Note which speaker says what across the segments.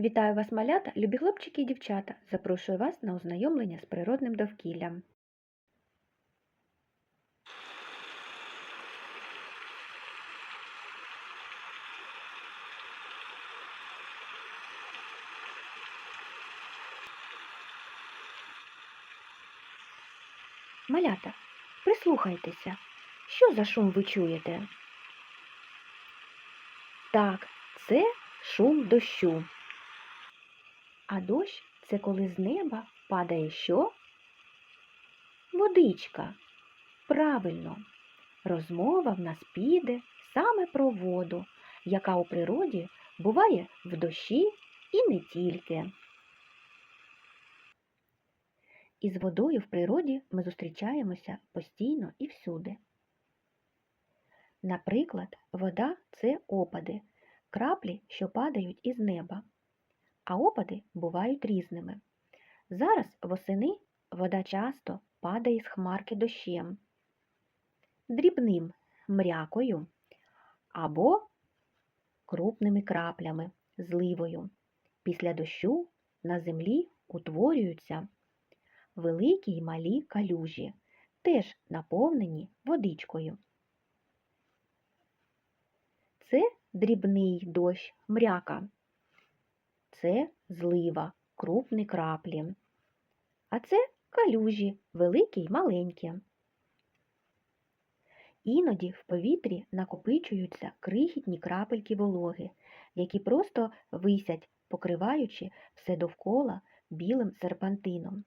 Speaker 1: Вітаю вас, малята, любі хлопчики і дівчата. Запрошую вас на ознайомлення з природним довкіллям. Малята, прислухайтеся, що за шум ви чуєте? Так, це шум дощу. А дощ це коли з неба падає що? Водичка. Правильно. Розмова в нас піде саме про воду, яка у природі буває в дощі і не тільки. Із водою в природі ми зустрічаємося постійно і всюди. Наприклад, вода це опади, краплі, що падають із неба а опади бувають різними. Зараз восени вода часто падає з хмарки дощем, дрібним мрякою або крупними краплями, зливою. Після дощу на землі утворюються великі й малі калюжі, теж наповнені водичкою. Це дрібний дощ мряка це злива, крупні краплі. А це калюжі, великі й маленькі. Іноді в повітрі накопичуються крихітні крапельки вологи, які просто висять, покриваючи все довкола білим серпантином.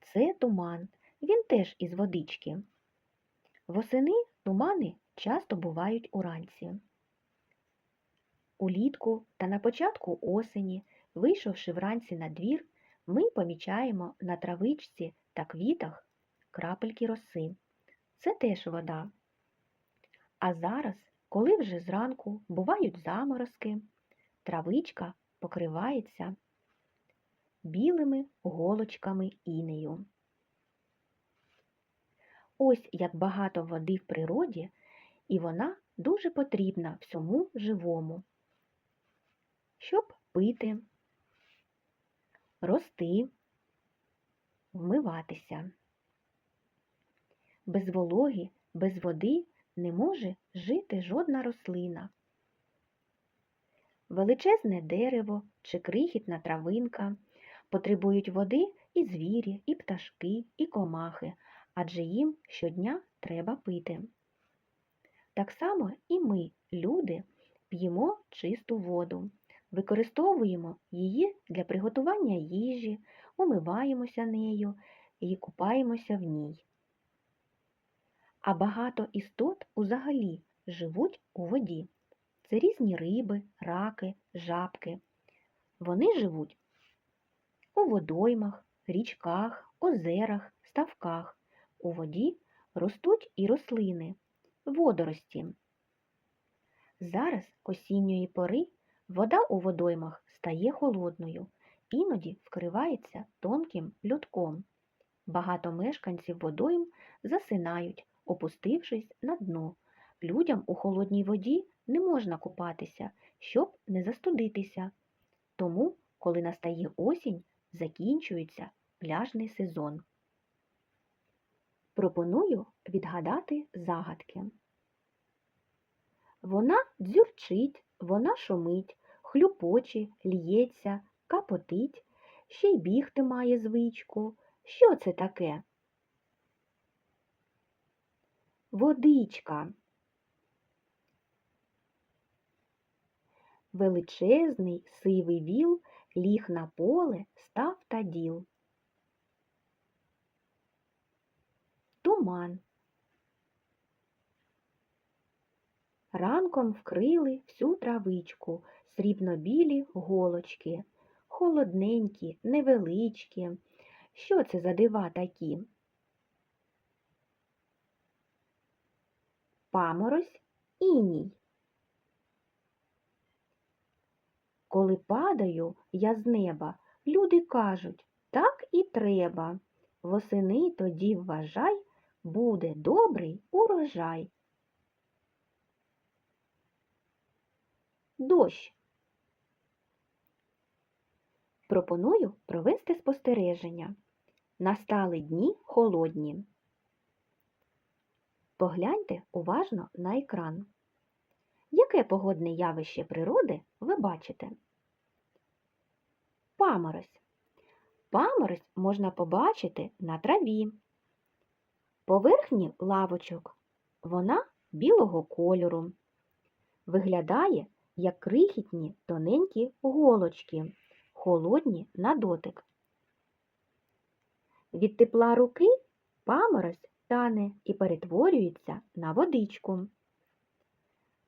Speaker 1: Це туман, він теж із водички. Восени тумани часто бувають уранці. Улітку та на початку осені Вийшовши вранці на двір, ми помічаємо на травичці та квітах крапельки роси. Це теж вода. А зараз, коли вже зранку бувають заморозки, травичка покривається білими голочками інею. Ось як багато води в природі, і вона дуже потрібна всьому живому, щоб пити рости, вмиватися. Без вологи, без води не може жити жодна рослина. Величезне дерево чи крихітна травинка потребують води і звірі, і пташки, і комахи, адже їм щодня треба пити. Так само і ми, люди, п'ємо чисту воду. Використовуємо її для приготування їжі, умиваємося нею і купаємося в ній. А багато істот узагалі живуть у воді. Це різні риби, раки, жабки. Вони живуть у водоймах, річках, озерах, ставках. У воді ростуть і рослини, водорості. Зараз осінньої пори Вода у водоймах стає холодною, іноді вкривається тонким льодком. Багато мешканців водойм засинають, опустившись на дно. Людям у холодній воді не можна купатися, щоб не застудитися. Тому, коли настає осінь, закінчується пляжний сезон. Пропоную відгадати загадки. Вона дзюрчить, вона шумить, хлюпоче, л'ється, капотить, ще й бігти має звичку. Що це таке? Водичка. Величезний сивий віл ліг на поле, став та діл. Туман. Ранком вкрили всю травичку, срібно-білі голочки, холодненькі, невеличкі. Що це за дива такі? Паморозь іній. Коли падаю я з неба, люди кажуть, так і треба. Восени тоді вважай, буде добрий урожай. дощ. Пропоную провести спостереження. Настали дні холодні. Погляньте уважно на екран. Яке погодне явище природи ви бачите? Паморозь. Паморозь можна побачити на траві. Поверхні лавочок вона білого кольору. Виглядає, як крихітні тоненькі голочки, холодні на дотик. Від тепла руки паморозь тане і перетворюється на водичку.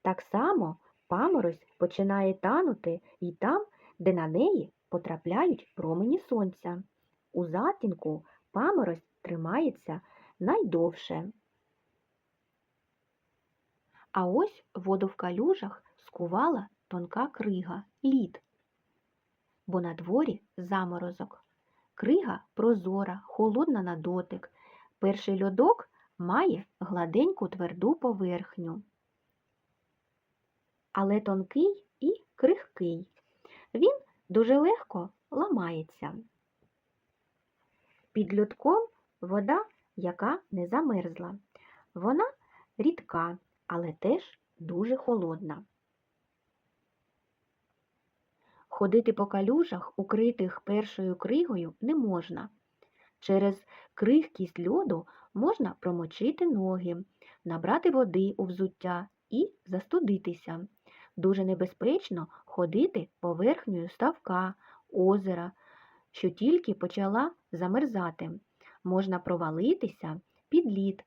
Speaker 1: Так само паморозь починає танути і там, де на неї потрапляють промені сонця. У затінку паморозь тримається найдовше. А ось воду в калюжах скувала тонка крига лід, бо на дворі заморозок. Крига прозора, холодна на дотик. Перший льодок має гладеньку тверду поверхню, але тонкий і крихкий. Він дуже легко ламається. Під льодком вода, яка не замерзла. Вона рідка, але теж дуже холодна. Ходити по калюжах, укритих першою кригою, не можна. Через крихкість льоду можна промочити ноги, набрати води у взуття і застудитися. Дуже небезпечно ходити поверхнею ставка, озера, що тільки почала замерзати. Можна провалитися під лід,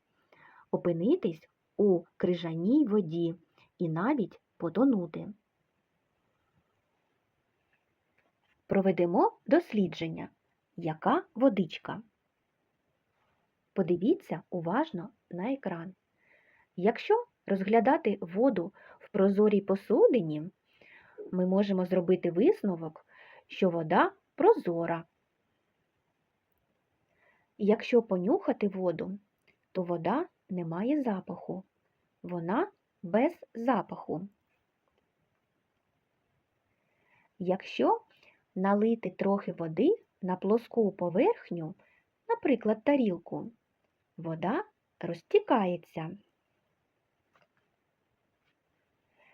Speaker 1: опинитись у крижаній воді і навіть потонути. Проведемо дослідження. Яка водичка? Подивіться уважно на екран. Якщо розглядати воду в прозорій посудині, ми можемо зробити висновок, що вода прозора. Якщо понюхати воду, то вода не має запаху. Вона без запаху. Якщо налити трохи води на плоску поверхню, наприклад, тарілку, вода розтікається.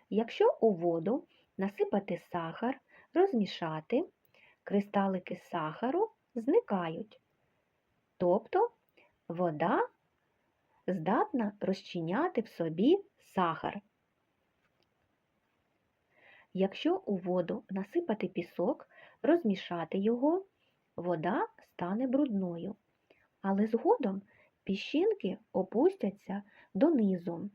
Speaker 1: Якщо у воду насипати сахар, розмішати, кристалики сахару зникають. Тобто вода здатна розчиняти в собі сахар. Якщо у воду насипати пісок, розмішати його, вода стане брудною, але згодом піщинки опустяться донизу,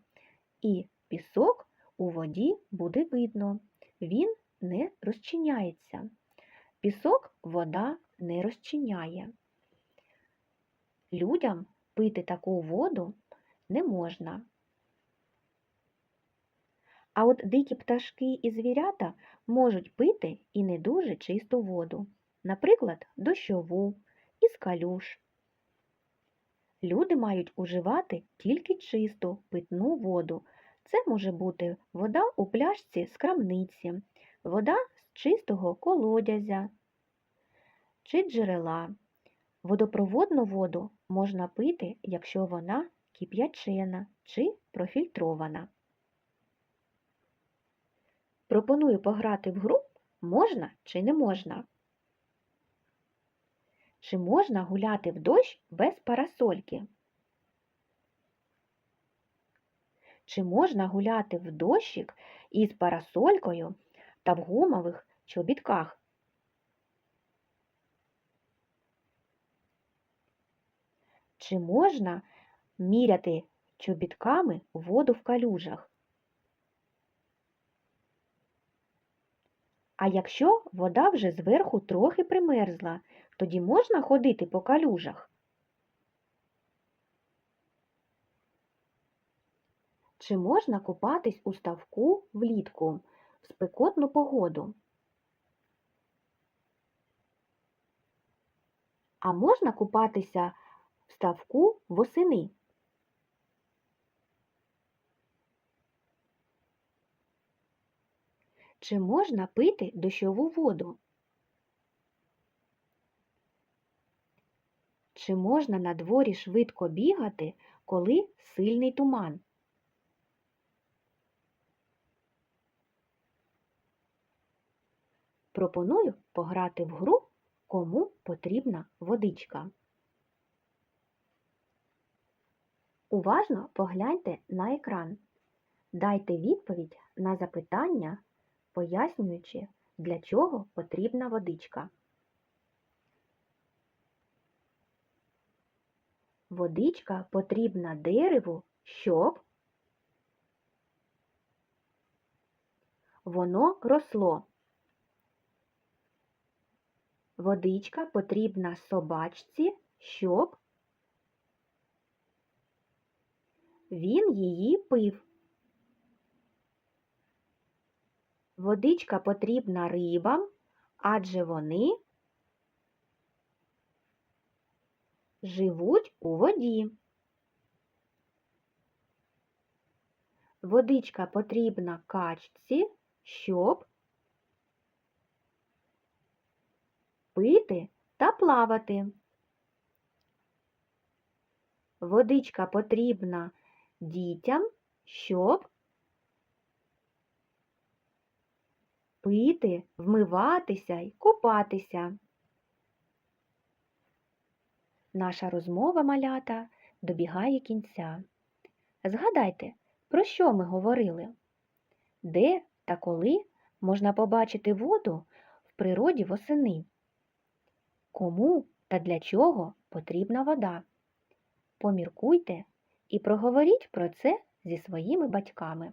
Speaker 1: і пісок у воді буде видно, він не розчиняється. Пісок вода не розчиняє. Людям пити таку воду не можна. А от дикі пташки і звірята можуть пити і не дуже чисту воду, наприклад, дощову, із калюш. Люди мають уживати тільки чисту питну воду. Це може бути вода у пляшці з крамниці, вода з чистого колодязя чи джерела. Водопроводну воду можна пити, якщо вона кип'ячена чи профільтрована. Пропоную пограти в гру можна чи не можна. Чи можна гуляти в дощ без парасольки? Чи можна гуляти в дощик із парасолькою та в гумових чобітках? Чи можна міряти чобітками воду в калюжах? А якщо вода вже зверху трохи примерзла, тоді можна ходити по калюжах? Чи можна купатись у ставку влітку в спекотну погоду? А можна купатися в ставку восени? Чи можна пити дощову воду? Чи можна на дворі швидко бігати, коли сильний туман? Пропоную пограти в гру, кому потрібна водичка. Уважно погляньте на екран. Дайте відповідь на запитання, пояснюючи, для чого потрібна водичка. Водичка потрібна дереву, щоб воно росло. Водичка потрібна собачці, щоб він її пив. Водичка потрібна рибам, адже вони живуть у воді. Водичка потрібна качці, щоб пити та плавати. Водичка потрібна дітям, щоб пити, вмиватися й купатися. Наша розмова малята добігає кінця. Згадайте, про що ми говорили? Де та коли можна побачити воду в природі восени? Кому та для чого потрібна вода? Поміркуйте і проговоріть про це зі своїми батьками.